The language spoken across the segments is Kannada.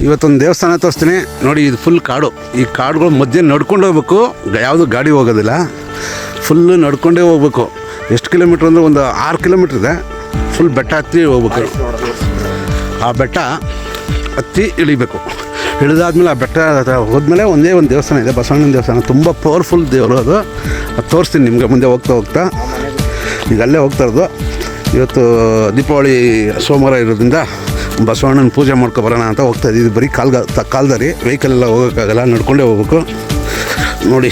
ಇವತ್ತೊಂದು ದೇವಸ್ಥಾನ ತೋರಿಸ್ತೀನಿ. ನೋಡಿ, ಇದು ಫುಲ್ ಕಾಡು. ಈ ಕಾಡುಗಳು ಮಧ್ಯೆ ನಡ್ಕೊಂಡು ಹೋಗ್ಬೇಕು. ಯಾವುದು ಗಾಡಿ ಹೋಗೋದಿಲ್ಲ. ಫುಲ್ಲು ನಡ್ಕೊಂಡೇ ಹೋಗ್ಬೇಕು. ಎಷ್ಟು ಕಿಲೋಮೀಟ್ರ್ ಅಂದರೆ ಒಂದು ಆರು ಕಿಲೋಮೀಟ್ರ್ ಇದೆ. ಫುಲ್ ಬೆಟ್ಟ ಹತ್ತಿ ಹೋಗ್ಬೇಕು. ಆ ಬೆಟ್ಟ ಹತ್ತಿ ಇಳಿಬೇಕು. ಇಳಿದಾದ್ಮೇಲೆ ಆ ಬೆಟ್ಟ ಹೋದ್ಮೇಲೆ ಒಂದೇ ಒಂದು ದೇವಸ್ಥಾನ ಇದೆ. ಬಸವಣ್ಣನ ದೇವಸ್ಥಾನ. ತುಂಬ ಪವರ್ಫುಲ್ ದೇವರು ಅದು. ಅದು ತೋರಿಸ್ತೀನಿ ನಿಮಗೆ ಮುಂದೆ ಹೋಗ್ತಾ ಹೋಗ್ತಾ. ಈಗ ಅಲ್ಲೇ ಹೋಗ್ತಾ ಇರೋದು. ಇವತ್ತು ದೀಪಾವಳಿ ಸೋಮವಾರ ಇರೋದ್ರಿಂದ ಬಸವಣ್ಣನ ಪೂಜೆ ಮಾಡ್ಕೊ ಬರೋಣ ಅಂತ ಹೋಗ್ತಾ ಇದ್ದೀವಿ. ಬರೀ ಕಾಲ್ಗ ಕಾಲ್ದಾರಿ ವೆಹಿಕಲ್ ಎಲ್ಲ ಹೋಗೋಕ್ಕಾಗಲ್ಲ, ನಡ್ಕೊಂಡೇ ಹೋಗ್ಬೇಕು. ನೋಡಿ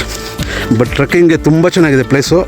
ಬಟ್ ಟ್ರೆಕ್ಕಿಂಗ್ಗೆ ತುಂಬ ಚೆನ್ನಾಗಿದೆ ಪ್ಲೇಸು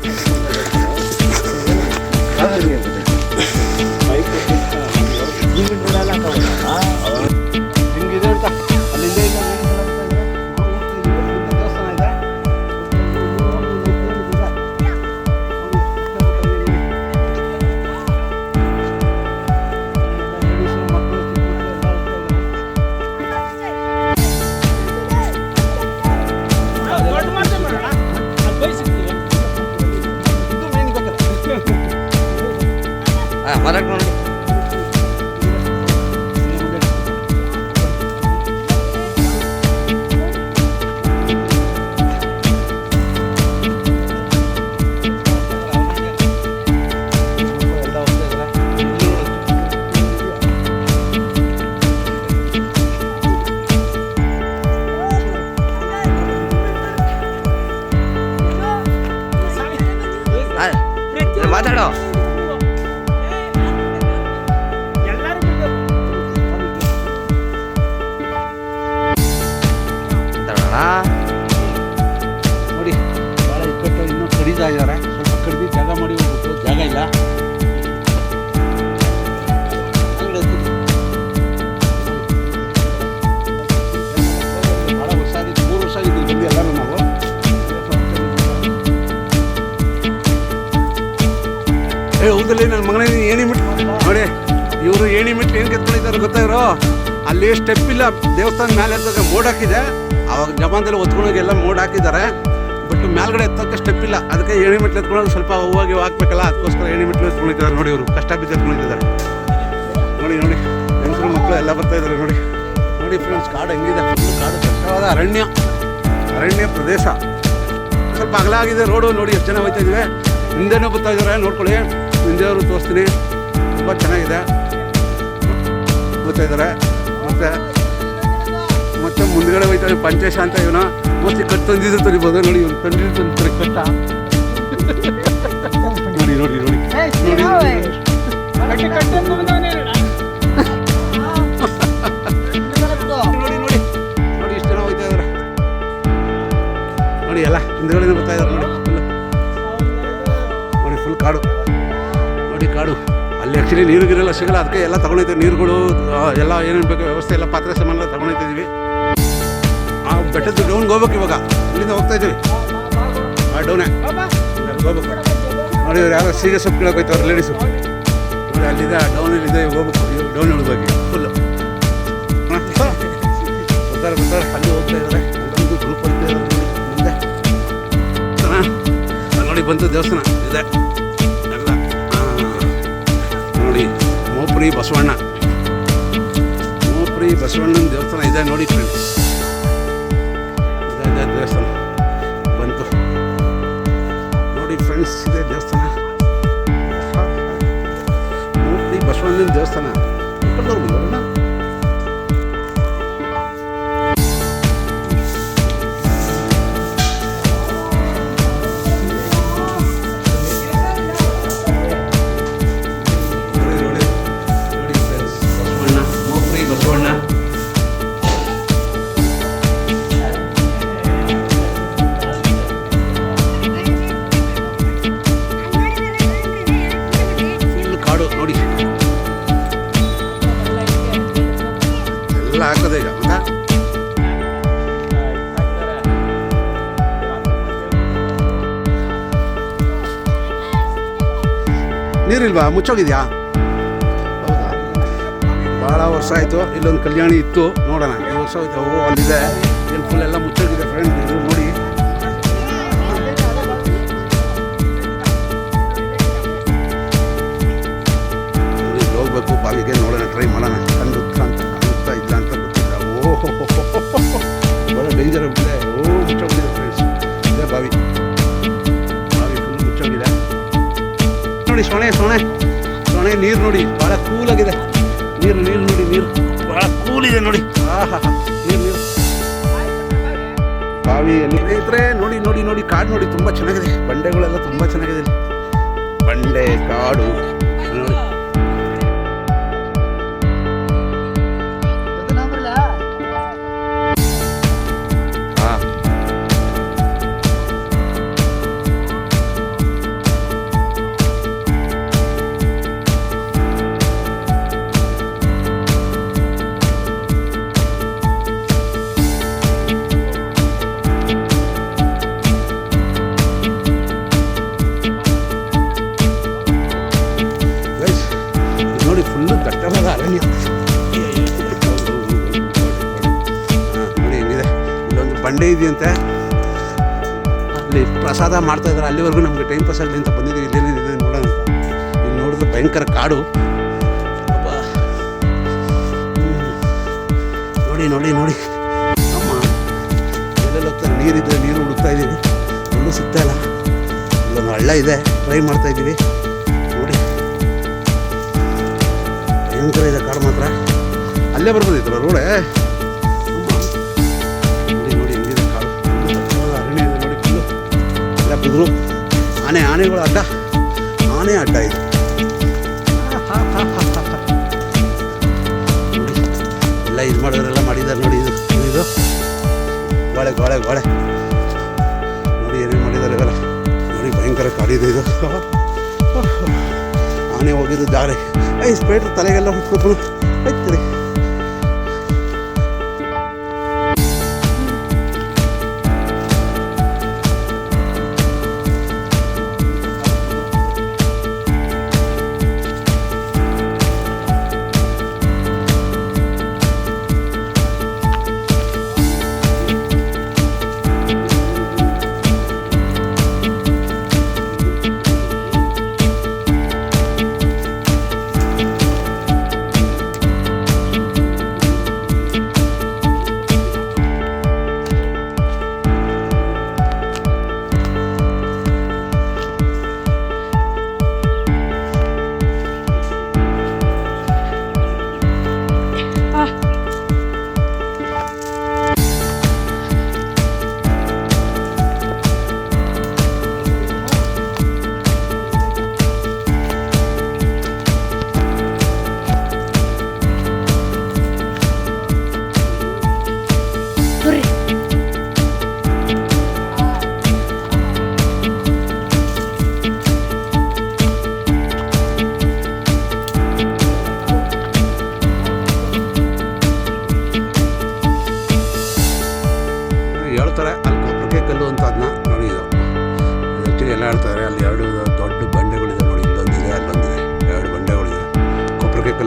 ನೋಡಿ ಭಾಳ ಇಕ್ಕಟ್ಟು ಇನ್ನೂ ಇದ್ದಾರೆ ಸ್ವಲ್ಪ ಕಡಿದು ಜಾಗ ಮಾಡಿ ಹೋಗ್ಬೇಕು ಜಾಗ ಇಲ್ಲ. ಏ ಹೌದಲ್ಲಿ ನನ್ನ ಮಗನೇ ಏಣಿ ಮಿಟ್ ನೋಡಿ, ಇವರು ಏಣಿ ಮಿಟ್ ಏನು ಕೆತ್ಕೊಂಡಿದ್ದಾರೆ ಗೊತ್ತಾಗಿರೋ ಅಲ್ಲಿ ಸ್ಟೆಪ್ ಇಲ್ಲ. ದೇವಸ್ಥಾನ ಮೇಲೆ ಎತ್ತಕ್ಕೆ ಮೋಡ್ ಹಾಕಿದೆ. ಅವಾಗ ಜಮಾನದಲ್ಲಿ ಒತ್ಕೊಂಡೋಗಿ ಎಲ್ಲ ಮೋಡ್ ಹಾಕಿದ್ದಾರೆ. ಬಟ್ ಮೇಲ್ಗಡೆ ಎತ್ತಕ್ಕೆ ಸ್ಟೆಪ್ ಇಲ್ಲ. ಅದಕ್ಕೆ ಏಣಿ ಮೆಟ್ಲು ಎತ್ಕೊಳ್ಳೋದು ಸ್ವಲ್ಪ ಹೂವಾಗಿ ಹಾಕ್ಬೇಕಲ್ಲ, ಅದಕ್ಕೋಸ್ಕರ ಏಣಿ ಮೆಟ್ಲು ಎತ್ಕೊಂಡಿದ್ದಾರೆ. ನೋಡಿ ಇವರು, ಕಷ್ಟ ಬಿದ್ದು ಎತ್ಕೊಂಡಿದ್ದಾರೆ. ನೋಡಿ ನೋಡಿ, ಹೆಂಗಸರು ಮಕ್ಕಳು ಎಲ್ಲ ಬರ್ತಾ ಇದ್ದಾರೆ, ನೋಡಿ. ನೋಡಿ ಫ್ರೆಂಡ್ಸ್ ಕಾಡು ಹೆಂಗಿದೆ. ಕಾಡು ಕಷ್ಟವಾದ ಅರಣ್ಯ. ಅರಣ್ಯ ಪ್ರದೇಶ. ಸ್ವಲ್ಪ ಅಗಲ ಆಗಿದೆ, ರೋಡು ನೋಡಿ, ಎಷ್ಟು ಜನ ಹೋಗ್ತಾ ಇದ್ದೀವಿ ಹಿಂದೆನೂ ಬರ್ತಾ ಇದ್ದಾರೆ ನೋಡ್ಕೊಳ್ಳಿ. ಹಿಂದೆಯವರು ತೋರಿಸ್ತೀನಿ. ತುಂಬ ಚೆನ್ನಾಗಿದೆ. ಇದ್ದಾರೆ. ಮತ್ತು ಮತ್ತೆ ಮುಂದ್ಗಡೆ ಹೋಯ್ತಾರೆ ಪಂಚೇಶ ಅಂತ ಇವನ. ಮತ್ತೆ ಕಟ್ ತಂದಿದ್ರು ತರಿಬೋದು ನೋಡಿ ಇವ್ನು ತಂದಿದ್ದು ತಂದ್ರೆ ಕಟ್ಟ ಸಿಗಲ್ಲ ಅದಕ್ಕೆ ಎಲ್ಲ ತಗೊಂಡೈತೆ ನೀರುಗಳು ಎಲ್ಲ ಏನೇನು ಬೇಕು, ವ್ಯವಸ್ಥೆ ಎಲ್ಲ ಪಾತ್ರೆ ಸಾಮಾನೆಲ್ಲ ತಗೊಂಡಿದ್ದೀವಿ. ಆ ಬೆಟ್ಟದ ಡೌನ್ಗೆ ಹೋಗ್ಬೇಕು ಇವಾಗ. ಇಲ್ಲಿಂದ ಹೋಗ್ತಾ ಇದ್ದೀವಿ. ಆ ಡೌನೇ ಹೋಗ್ಬೇಕು. ನೋಡಿ ಇವ್ರು ಯಾರೋ ಸೀಗೆ ಸೊಪ್ಪು ಕೀಳಕ್ಕೆ ಹೋಯ್ತವ್ರು ಲೇಡೀಸು ನೋಡಿ ಅಲ್ಲಿದೆ, ಆ ಡೌನಲ್ಲಿದೆ ಹೋಗ್ಬೇಕು. ಇವ್ರು ಡೌನ್ ಹೋಗಿ ಫುಲ್ಲು ಬರ್ತಾರೆ ಬರ್ತಾರೆ ಅಲ್ಲಿ ಹೋಗ್ತಾ ಇದ್ದಾರೆ. ಒಂದು ಗ್ರೂಪ್ ಅಂತ ಮುಂದೆ. ನೋಡಿ ಬಂತು ದೇವಸ್ಥಾನ ಇದೆ. ಎಲ್ಲ ನೋಡಿ. ಮೋಪ್ರಿ ಬಸವಣ್ಣ. ಮೋಪ್ರಿ ಬಸವಣ್ಣನ ದೇವಸ್ಥಾನ ಇದೆ, ನೋಡಿ ಫ್ರೆಂಡ್ಸ್. ಇದೆ ದೇವಸ್ಥಾನ. ಬಂತು. ನೋಡಿ ಫ್ರೆಂಡ್ಸ್, ಇದೆ ದೇವಸ್ಥಾನ. ಮೋಪ್ರಿ ಬಸವಣ್ಣನ ದೇವಸ್ಥಾನ. ನೀರಿಲ್ವಾ? ಮುಚ್ಚೋಗಿದೆಯಾ? ಹೌದಾ? ಭಾಳ ವರ್ಷ ಆಯಿತು, ಇಲ್ಲೊಂದು ಕಲ್ಯಾಣಿ ಇತ್ತು, ನೋಡೋಣ, ಈ ವರ್ಷ ಆಯ್ತು ಓ, ಅಲ್ಲಿದೆ. ಇಲ್ಲಿ ಫುಲ್ ಎಲ್ಲ ಮುಚ್ಚೋಗಿದೆ ಫ್ರೆಂಡ್ ಇದು ನೋಡಿ. ಹೋಗ್ಬೇಕು ಬಾವಿಗೆ ನೋಡೋಣ ನೋಡಿ ಬಹಳ ಕೂಲಾಗಿದೆ. ನೀರು ನೀರು ನೋಡಿ ನೀರು. ಬಹಳ ಕೂಲಿದೆ ನೋಡಿ. ಆಹಾ ನೀರು ನೀರು. ಸ್ನೇಹಿತರೆ ನೋಡಿ ನೋಡಿ ನೋಡಿ ಕಾಡು ನೋಡಿ ತುಂಬಾ ಚೆನ್ನಾಗಿದೆ. ಬಂಡೆಗಳೆಲ್ಲ ತುಂಬಾ ಚೆನ್ನಾಗಿದೆ. ಬಂಡೆ ಕಾಡು. ಇದೆಯಂತೆ ಅಲ್ಲಿ ಪ್ರಸಾದ ಮಾಡ್ತಾ ಇದ್ದಾರೆ. ಅಲ್ಲಿವರೆಗೂ ನಮಗೆ ಟೈಮ್ ಪಾಸ್ ಆಗಲಿ ಅಂತ ಬಂದಿದ್ದೀವಿ. ಇಲ್ಲೇನಿದೆ ನೋಡೋಣ ಅಂತ ಇಲ್ಲಿ ನೋಡಿದ್ರೆ ಭಯಂಕರ ಕಾಡು. ನೋಡಿ ನೋಡಿ ನೋಡಿ. ಅಮ್ಮ ಎಲ್ಲೆಲ್ಲ ಹೋಗ್ತಾರೆ? ನೀರಿದೆ ನೀರು ಹುಡುಕ್ತಾ ಇದ್ದೀವಿ. ಎಲ್ಲೂ ಸಿಗ್ತಾ ಇಲ್ಲ. ಇಲ್ಲೊಂದು ಹಳ್ಳ ಇದೆ. ಟ್ರೈ ಮಾಡ್ತಾ ಇದ್ದೀವಿ. ನೋಡಿ. ಭಯಂಕರ ಇದೆ ಕಾಡು ಮಾತ್ರ. ಅಲ್ಲೇ ಬರ್ಬೋದಿತ್ತು ರೋಡೆ ಬಿದ್ರು ಆನೆ, ಆನೆಗಳು ಅಡ್ಡ. ಆನೆ ಅಡ್ಡ ಇದು. ಎಲ್ಲ ಇದು ಮಾಡಿದ್ರೆಲ್ಲ ಮಾಡಿದ್ದಾರೆ ನೋಡಿ ಇದು. ಇದು. ಗೋಳೆ ಗೋಳೆ ಗೋಳೆ ನೋಡಿ ಏನೇನು ಮಾಡಿದ್ದಾರೆ ಇವರ ನೋಡಿ ಭಯಂಕರ ಕಾಡಿದೆ ಇದು. ಆನೆ ಹೋಗಿದ್ದು ದಾರಿ ಐ ಸ್ಪೇಟ್ರ್ ತಲೆಗೆಲ್ಲ ಹುಟ್ಕೊತು ಐತ್ರಿ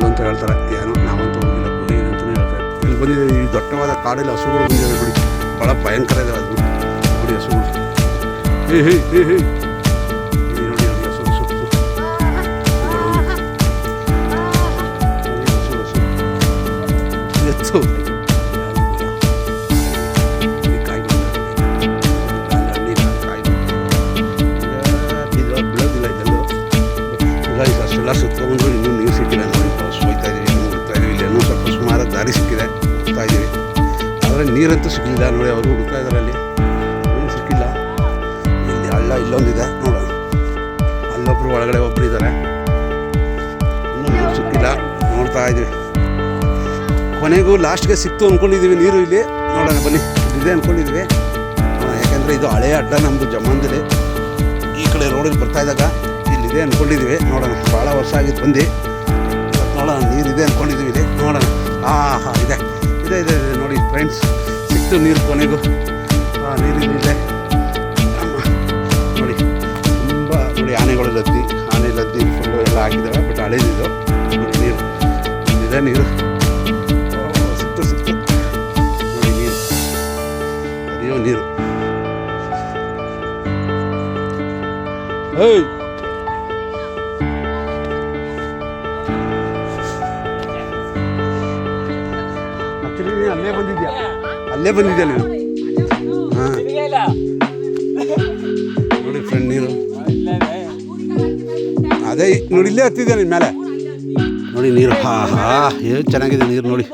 ಕಲ್ಲು ಅಂತ ಹೇಳ್ತಾರೆ, ಏನೋ ನಾವಂತೂ ಹೋಗಿಲ್ಲ ಹೋಗಿ ಅಂತಲೇ ಹೇಳ್ತಾರೆ. ಇಲ್ಲಿ ಬಂದಿದೆ ಈ ದಟ್ಟವಾದ ಕಾಡಲ್ಲಿ ಹಸುಗಳು ಬಂದಿದೆ ಬಿಡಿ. ಭಾಳ ಭಯಂಕರ ಇದೆ ಅದು. ನೋಡಿ ಹಸುಗಳು. ಹೇ ಹೇ ಹೇ ನೀರಂತೂ ಸಿಕ್ಕಿಲ್ಲ ನೋಡಿ, ಅವರು ಹುಡುಕ್ತಾ ಇದ್ದಾರೆ ಅಲ್ಲಿ ಸಿಕ್ಕಿಲ್ಲ. ಇಲ್ಲಿ ಹಳ್ಳ ಇಲ್ಲೊಂದಿದೆ. ನೋಡೋಣ. ಅಲ್ಲೊಬ್ರು ಒಳಗಡೆ ಒಬ್ರು ಇದ್ದಾರೆ. ನೀರು ಸಿಕ್ಕಿಲ್ಲ. ನೋಡ್ತಾ ಇದೀವಿ. ಕೊನೆಗೂ ಲಾಸ್ಟ್ಗೆ ಸಿಕ್ತು ಅಂದ್ಕೊಂಡಿದ್ದೀವಿ ನೀರು ಇಲ್ಲಿ. ನೋಡೋಣ, ಬನ್ನಿ. ಇದೆ ಅಂದ್ಕೊಂಡಿದ್ವಿ ಯಾಕೆಂದರೆ ಇದು ಹಳೆಯ ಅಡ್ಡ ನಮ್ಮದು ಜಮಾನದಲ್ಲಿ ಈ ಕಡೆ ರೋಡಿಗೆ ಬರ್ತಾ ಇದ್ದಾಗ ಇಲ್ಲಿದೆ ಅಂದ್ಕೊಂಡಿದ್ದೀವಿ ನೋಡೋಣ, ಭಾಳ ವರ್ಷ ಆಗಿತ್ತು ಬಂದು. ನೋಡೋಣ, ನೀರಿದೆ ಅಂದ್ಕೊಂಡಿದ್ದೀವಿ ಇದೆ ನೋಡೋಣ. ಹಾಂ ಹಾಂ ಇದೆ ಇದೆ ಇದೆ. ನೋಡಿ ಫ್ರೆಂಡ್ಸ್ ಸಿಕ್ತು ನೀರು ಕೊನೆಗೂ. ಆ ನೀರು ಇದೆ. ಅಮ್ಮ. ನೋಡಿ ತುಂಬ ನೋಡಿ ಆನೆಗಳು ಲದ್ದಿ ಆನೆ ಲದ್ದಿ ಫುಲ್ಲು ಎಲ್ಲ ಹಾಕಿದ್ದಾರೆ ಬಟ್ ಹಳೇದಿದ್ದು ನೋಡಿ ನೀರು ಇದೆ ನೀರು. ಸಿಕ್ತು ಸಿಕ್ತು. ನೋಡಿ ನೀರು. ಅದೇ ನೀರು. ಏಯ್! ಅಲ್ಲೇ ಬಂದಿದ್ಯಾ? ಅಲ್ಲೇ ಬಂದಿದ್ಯಾ ನೀನು ಹಾಂ. ನೋಡಿ ಫ್ರೆಂಡ್ ನೀರು ಅದೇ ನೋಡಿ ಇಲ್ಲೇ ಹತ್ತಿದ್ಯಾ ನಿನ್ನ ಮೇಲೆ. ನೋಡಿ ನೀರು. ಹಾ ಹಾ ಏನು ಚೆನ್ನಾಗಿದೆ ನೀರು ನೋಡಿ.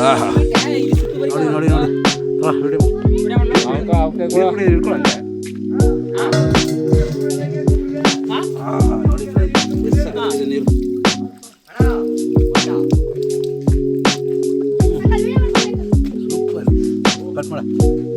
ಹಾ ಹಾ. ನೋಡಿ ನೋಡಿ ನೋಡಿ. ಹಾ ನೋಡಿ. ಕಟ್ ಮಾಡ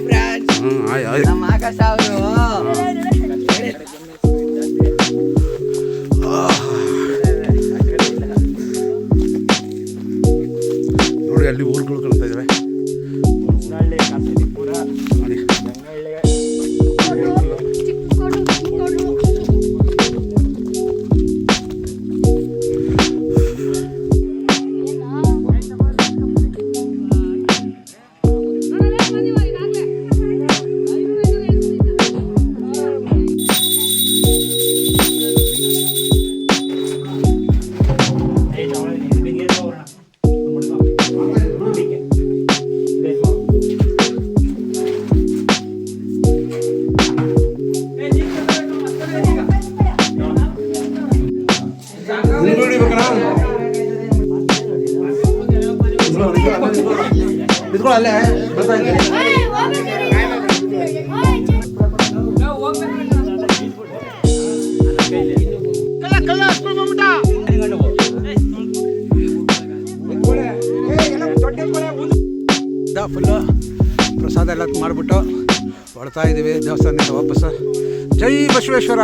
ಹಾಯ್ ಫ್ರೆಂಡ್ಸ್ ಹ್ಞೂ ಆಯ್ ಆಯ್. ನಮ್ಮ ಆಕಾಶ ಅವರು. ನೋಡಿ ಅಲ್ಲಿ ಊರುಗಳು ಫುಲ್ಲು ಪ್ರಸಾದ ಎಲ್ಲ ಮಾಡಿಬಿಟ್ಟು ಹೊಡ್ತಾ ಇದ್ದೀವಿ ದೇವಸ್ಥಾನದಿಂದ ವಾಪಸ್ ಜೈ ಬಸವೇಶ್ವರ.